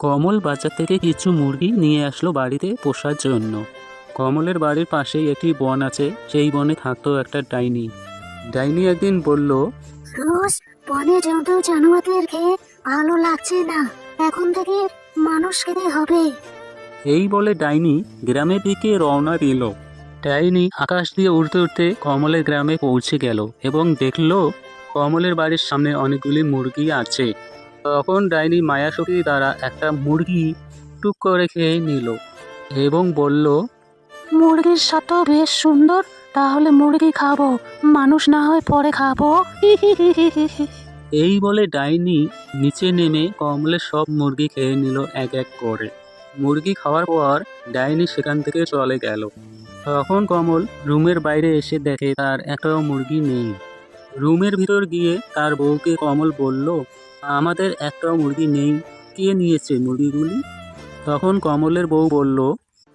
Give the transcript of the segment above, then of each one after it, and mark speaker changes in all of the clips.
Speaker 1: কমল বাজার থেকে কিছু মুরগি নিয়ে আসলো বাড়িতে পোষার জন্য। কমলের বাড়ির পাশেই একটি বন আছে সেই বনে থাকতো একটা ডাইনি। ডাইনি একদিন বলল
Speaker 2: রোজ বনে জন্তু জানোয়ারদের খেয়ে ভালো লাগছে না এখন থেকে মানুষ খেতে হবে।
Speaker 1: এই বলে ডাইনি গ্রামের দিকে রওনা দিল। ডাইনি আকাশ দিয়ে উড়তে উড়তে কমলের গ্রামে পৌঁছে গেল এবং দেখল কমলের বাড়ির সামনে অনেকগুলি মুরগি আছে। তখন ডাইনি মায়াশক্তি দ্বারা একটা মুরগি টুক করে খেয়ে নিল এবং বলল
Speaker 2: মুরগির সাথে বেশ সুন্দর তাহলে মুরগি খাব মানুষ না হয় পরে খাব।
Speaker 1: এই বলে ডাইনি নিচে নেমে কমলের সব মুরগি খেয়ে নিল এক এক করে। মুরগি খাওয়ার পর ডাইনি সেখান থেকে চলে গেল। তখন কমল রুমের বাইরে এসে দেখে তার একটাও মুরগি নেই। রুমের ভিতর গিয়ে তার বউকে কমল বলল আমাদের একটাও মুরগি নেই কে নিয়েছে মুরগিগুলি তখন কমলের বউ বলল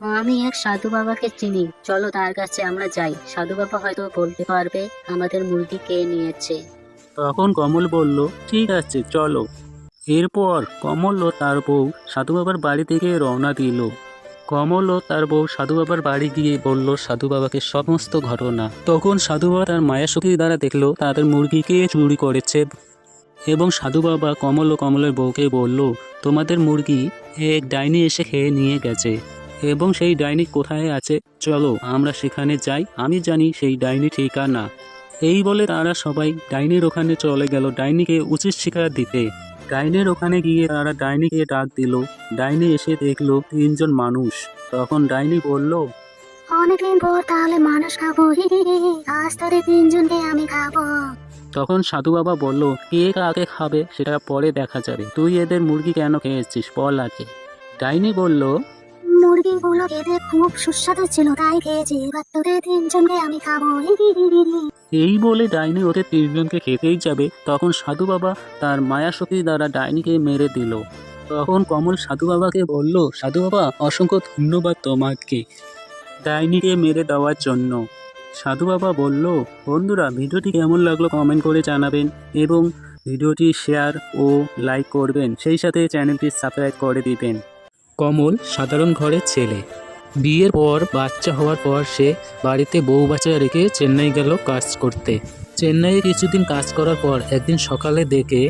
Speaker 2: আমি এক সাধু বাবাকে চিনি চলো তার কাছে আমরা যাই। সাধু বাবা হয়তো বলতে পারবে আমাদের মুরগি কে নিয়েছে।
Speaker 1: তখন কমল বলল ঠিক আছে চলো। এরপর কমল ও তার বউ সাধু বাবার বাড়ি থেকে রওনা দিল। কমল ও তার বউ সাধু বাবার বাড়ি গিয়ে বলল সাধু বাবাকে সমস্ত ঘটনা। তখন সাধু বাবা তার মায়ের শক্তি দ্বারা দেখল তাদের মুরগিকে চুরি করেছে। এবং সাধু বাবা কমল ও কমলের বউকে বলল, তোমাদের মুরগি এক ডাইনি এসে খেয়ে নিয়ে গেছে এবং সেই ডাইনি কোথায় আছে? চলো, আমরা সেখানে যাই। আমি জানি সেই ডাইনি ঠিকানা এই বলে তারা সবাই ডাইনির ওখানে চলে গেল। ডাইনিকে উচিত শিকার দিতে। ডাইনির ওখানে গিয়ে তারা ডাইনিকে ডাক দিল। ডাইনি এসে দেখল তিনজন মানুষ। তখন ডাইনি বলল,
Speaker 2: অনেকদিন পর তাহলে মানুষ খাব। আজ তোদের তিনজনকে আমি খাব।
Speaker 1: তখন সাধু বাবা বলল কে কাকে খাবে সেটা পরে দেখা যাবে। তুই এদের মুরগি কেন খেয়েছিস বল আগে। ডাইনি বলল
Speaker 2: মুরগিগুলো খেতে খুব সুস্বাদু ছিল তাই খেয়েছি। এবার তোদের তিনজনকে আমি খাব।
Speaker 1: এই বলে ডাইনি ওদের তিনজনকে খেতেই যাবে। তখন সাধু বাবা তার মায়াশক্তি দ্বারা ডাইনিকে মেরে দিল। তখন কমল সাধু বাবাকে বলল সাধু বাবা অসংখ্য ধন্যবাদ তোমাকে ডাইনিকে মেরে দেওয়ার জন্য। সাধু বাবা বলল, বন্ধুরা, ভিডিওটি কেমন লাগল কমেন্ট করে জানাবেন এবং ভিডিওটি শেয়ার ও লাইক করবেন। সেই সাথে চ্যানেলটি সাবস্ক্রাইব করে দিবেন। কমল, সাধারণ ঘরের ছেলে। বিয়ের পর, বাচ্চা হওয়ার পর সে বাড়িতে বউ বাচ্চা রেখে চেন্নাই গেল কাজ করতে। চেন্নাইয়ে কিছুদিন কাজ করার পর একদিন সকালে দেখে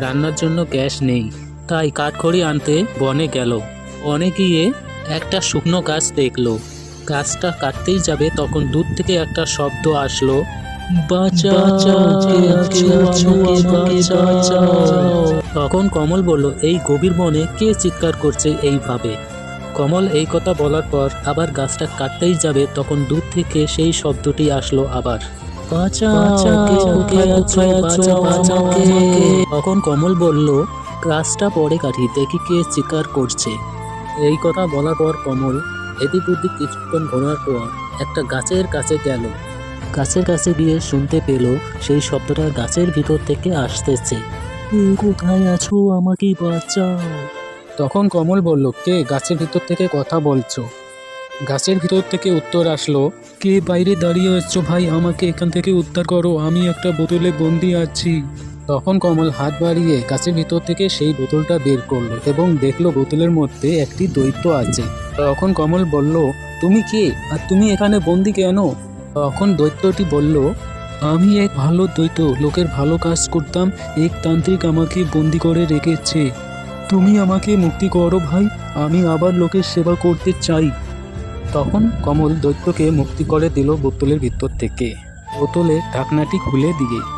Speaker 1: রান্নার জন্য গ্যাস নেই। তাই কাঠখড়ি আনতে বনে গেল। বনে গিয়ে একটা শুকনো গাছ দেখল। গাছটা কাটতেই যাবে তখন দূর থেকে একটা শব্দ আসলো। তখন কমল বলল এই গভীর বনে কে চিৎকার করছে এইভাবে? কমল এই কথা বলার পর আবার গাছটা কাটতেই যাবে তখন দূর থেকে সেই শব্দটি আসলো আবার। তখন কমল বলল গাছটা পরে কাটি দেখি কে চিৎকার করছে। এই কথা বলার পর কমল এদিক ওদিক কিছুক্ষণ ঘোরার পর একটা গাছের কাছে গেল। গাছের কাছে গিয়ে শুনতে পেল সেই শব্দটা গাছের ভিতর থেকে আসতেছে। কোথায় আছো আমাকে বাঁচাও? তখন কমল বলল, কে গাছের ভিতর থেকে কথা বলছো? গাছের ভিতর থেকে উত্তর আসলো, কে বাইরে দাঁড়িয়ে আছো ভাই? আমাকে এখান থেকে উদ্ধার করো। আমি একটা বোতলে বন্দি আছি। তখন কমল হাত বাড়িয়ে গাছের ভিতর থেকে সেই বোতলটা বের করল এবং দেখল বোতলের মধ্যে একটি দৈত্য আছে। তখন কমল বলল, তুমি কে? আর তুমি এখানে বন্দি কেন? তখন দৈত্যটি বলল, আমি এক ভালো দৈত্য, লোকের ভালো কাজ করতাম, এক তান্ত্রিক আমাকে বন্দি করে রেখেছে। তুমি আমাকে মুক্তি করো ভাই, আমি আবার লোকের সেবা করতে চাই। তখন কমল দৈত্যকে মুক্তি করে দিল বোতলের ভিতর থেকে। বোতলের ঢাকনাটি খুলে দিয়ে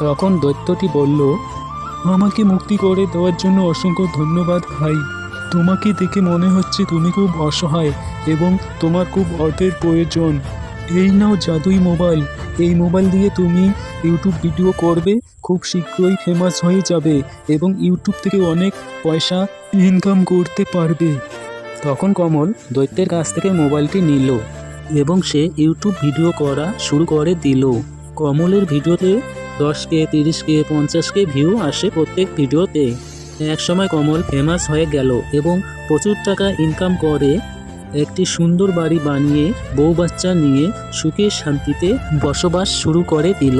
Speaker 1: তখন দৈত্যটি বলল, আমাকে মুক্তি করে দেওয়ার জন্য অসংখ্য ধন্যবাদ ভাই। তোমাকে দেখে মনে হচ্ছে তুমি খুব অসহায় এবং তোমার খুব অর্থের প্রয়োজন। এই নাও জাদুই মোবাইল। এই মোবাইল দিয়ে তুমি ইউটিউব ভিডিও করবে, খুব শীঘ্রই ফেমাস হয়ে যাবে এবং ইউটিউব থেকে অনেক পয়সা ইনকাম করতে পারবে। তখন কমল দৈত্যের কাছ থেকে মোবাইলটি নিল এবং সে ইউটিউব ভিডিও করা শুরু করে দিল। কমলের ভিডিওতে দশ কে তিরিশ কে পঞ্চাশ কে ভিউ আসে প্রত্যেক ভিডিওতে এক সময় কমল ফেমাস হয়ে গেল এবং প্রচুর টাকা ইনকাম করে একটি সুন্দর বাড়ি বানিয়ে বউ বাচ্চা নিয়ে সুখে শান্তিতে বসবাস শুরু করে দিল।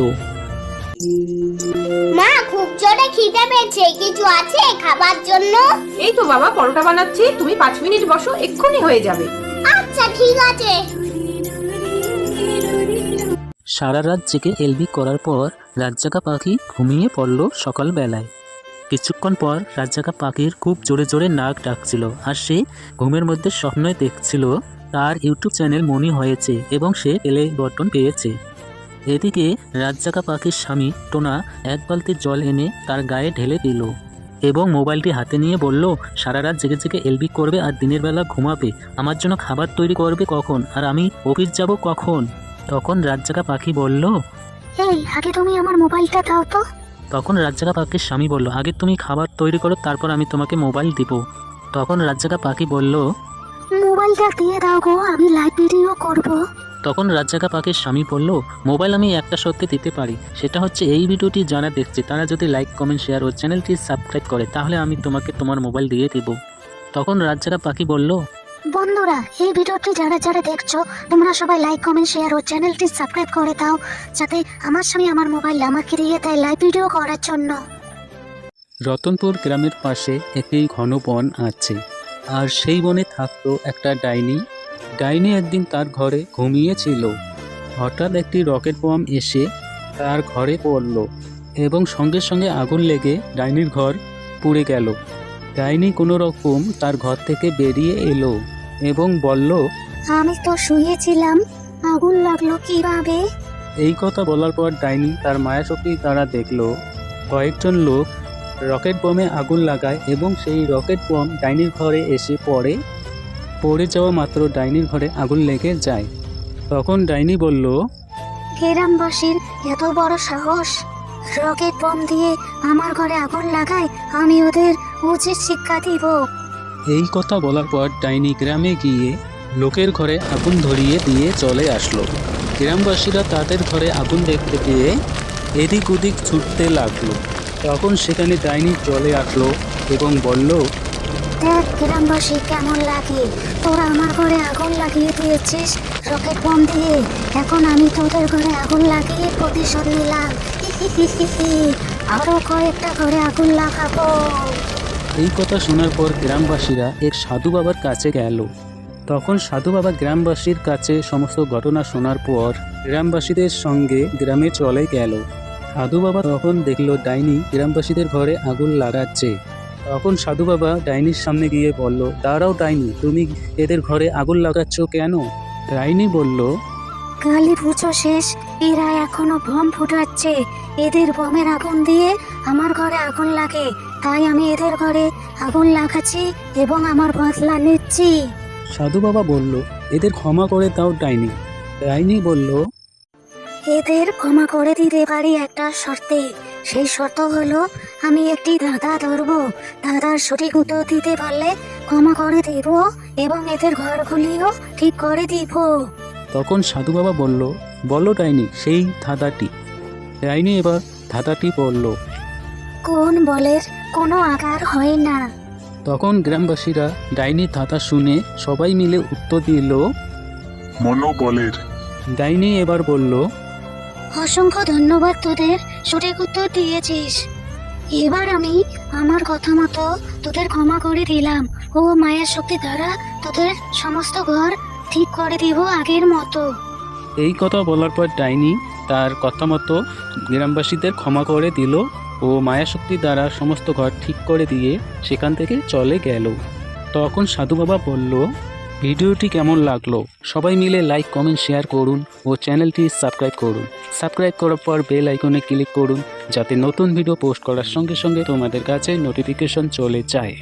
Speaker 3: মা খুব জোরে খিদে পেয়েছে। কিছু আছে খাবার জন্য?
Speaker 4: এই তো বাবা পরোটা বানাচ্ছি। তুমি পাঁচ মিনিট বসো এক্ষুনি হয়ে যাবে।
Speaker 3: আচ্ছা ঠিক আছে।
Speaker 1: সারা রাত জেগে এলবি করার পর রাতজাগা পাখি ঘুমিয়ে পড়ল সকালবেলায়। কিছুক্ষণ পর রাতজাগা পাখির খুব জোরে জোরে নাক ডাকছিল আর সে ঘুমের মধ্যে স্বপ্নই দেখছিল তার ইউটিউব চ্যানেল মনি হয়েছে এবং সে প্লে বটন পেয়েছে। এদিকে রাতজাগা পাখির স্বামী টোনা এক বালতি জল এনে তার গায়ে ঢেলে দিল এবং মোবাইলটি হাতে নিয়ে বলল, সারা রাত জেগে জেগে এলবি করবে আর দিনের বেলা ঘুমাবে। আমার জন্য খাবার তৈরি করবে কখন? আর আমি অফিস যাব কখন? তখন রাতজাগা পাখি বলল
Speaker 2: এই আগে তুমি আমার মোবাইলটা দাও তো।
Speaker 1: তখন রাতজাগা পাখির স্বামী বলল আগে তুমি খাবার তৈরি করো তারপর আমি তোমাকে মোবাইল দিব। তখন রাতজাগা পাখি বলল
Speaker 2: মোবাইলটা দিয়ে দাও গো আমি লাইভ ভিডিও করব।
Speaker 1: তখন রাতজাগা পাখির স্বামী বলল মোবাইল আমি একটা সত্যি দিতে পারি সেটা হচ্ছে এই ভিডিওটি যারা দেখছে তারা যদি লাইক কমেন্ট শেয়ার ও চ্যানেলটি সাবস্ক্রাইব করে তাহলে আমি তোমাকে তোমার মোবাইল দিয়ে দিব। তখন রাতজাগা পাখি বলল
Speaker 2: বন্ধুরা, এই ভিডিওটি যারা যারা দেখছ, তোমরা সবাই লাইক কমেন্ট শেয়ার ও চ্যানেলটি সাবস্ক্রাইব করে দাও, যাতে আমার স্বামী আমার মোবাইল আমাকে দিয়ে দেয় লাইভ ভিডিও করার জন্য।
Speaker 1: রতনপুর গ্রামের পাশে একটি ঘন বন আছে, আর সেই বনে থাকতো একটা ডাইনি। ডাইনি একদিন তার ঘরে ঘুমিয়েছিল। হঠাৎ একটি রকেট বম এসে তার ঘরে পড়ল, এবং সঙ্গে সঙ্গে আগুন লেগে ডাইনির ঘর পুড়ে গেল। ডাইনি কোনো রকম তার ঘর থেকে বেরিয়ে এলো এবং বলল
Speaker 2: আমি তো শুয়েছিলাম আগুন লাগল কীভাবে?
Speaker 1: এই কথা বলার পর ডাইনি তার মায়াশক্তি দ্বারা দেখল কয়েকজন লোক রকেট বোমে আগুন লাগায় এবং সেই রকেট বোম ডাইনির ঘরে এসে পড়ে। পড়ে যাওয়া মাত্র ডাইনির ঘরে আগুন লেগে যায়। তখন ডাইনি বলল
Speaker 2: গ্রামবাসীর এত বড় সাহস রকেট বম দিয়ে আমার ঘরে আগুন লাগায় আমি ওদের উচিত শিক্ষা দিব।
Speaker 1: এই কথা বলার পর ডাইনি গ্রামে গিয়ে লোকের ঘরে আগুন ধরিয়ে দিয়ে চলে আসলো। গ্রামবাসীরা তাদের ঘরে আগুন দেখতে পেয়ে এদিক ওদিক ছুটতে লাগল। তখন সেখানে ডাইনি চলে আসলো এবং বলল
Speaker 2: দেখ গ্রামবাসী কেমন লাগে। তোরা আমার ঘরে আগুন লাগিয়ে দিয়েছিস রকেট বম দিয়ে। এখন আমি তোদের ঘরে আগুন লাগিয়ে প্রতিশোধ নিলাম। আরও কয়েকটা ঘরে আগুন লাগাবো।
Speaker 1: এই কথা শোনার পর গ্রামবাসীরা এক সাধু বাবার কাছে গেল। তখন সাধু বাবা গ্রামবাসীর কাছে সমস্ত ঘটনা শোনার পর গ্রামবাসীদের সঙ্গে গ্রামে চলে গেল। সাধু বাবা তখন দেখল ডাইনি গ্রামবাসীদের ঘরে আগুন লাগাচ্ছে। তখন সাধু বাবা ডাইনির সামনে গিয়ে বলল, দাঁড়াও ডাইনি, তুমি এদের ঘরে আগুন লাগাচ্ছ কেন? ডাইনি বলল
Speaker 2: কালী পুজো শেষ, এরা এখনও বম ফুটাচ্ছে। এদের বমের আগুন দিয়ে আমার ঘরে আগুন লাগে। তাই আমি এদের ঘরে আগুন লাগাচ্ছি এবং আমার বদলা নিচ্ছি।
Speaker 1: সাধু বাবা বলল এদের ক্ষমা করে দাও ডাইনি। ডাইনি বলল
Speaker 2: এদের ক্ষমা করে দিতে পারি একটা শর্তে। সেই শর্ত হলো আমি একটি দাদা ধরবো। দাদার সঠিক উত্তর দিতে পারলে ক্ষমা করে দেব এবং এদের ঘরগুলিও ঠিক করে দিব।
Speaker 1: তখন সাধু বাবা বলল বলো ডাইনি সেই ধাঁধাটি। ডাইনি এবার ধাঁধাটি বলল
Speaker 2: কোন বলের কোনো আকার হয় না।
Speaker 1: তখন গ্রামবাসীরা ডাইনি ধাঁধা শুনে সবাই মিলে উত্তর দিল
Speaker 5: মনোবলের।
Speaker 1: ডাইনি এবার বলল
Speaker 2: অসংখ্য ধন্যবাদ তোদের সঠিক উত্তর দিয়েছিস। এবার আমি আমার কথা মতো তোদের ক্ষমা করে দিলাম। ও মায়ের শক্তি দ্বারা তোদের সমস্ত ঘর ঠিক করে দিব আগের মতো।
Speaker 1: এই কথা বলার পর ডাইনি তার কথা মতো গ্রামবাসীদের ক্ষমা করে দিল। ও মায়াশক্তি দ্বারা সমস্ত ঘর ঠিক করে দিয়ে সেখান থেকে চলে গেল। তখন সাধু বাবা বলল, ভিডিওটি কেমন লাগল? সবাই মিলে লাইক কমেন্ট শেয়ার করুন ও চ্যানেলটি সাবস্ক্রাইব করুন। সাবস্ক্রাইব করার পর বেল আইকনে ক্লিক করুন যাতে নতুন ভিডিও পোস্ট করার সঙ্গে সঙ্গে তোমাদের কাছে নোটিফিকেশন চলে যায়।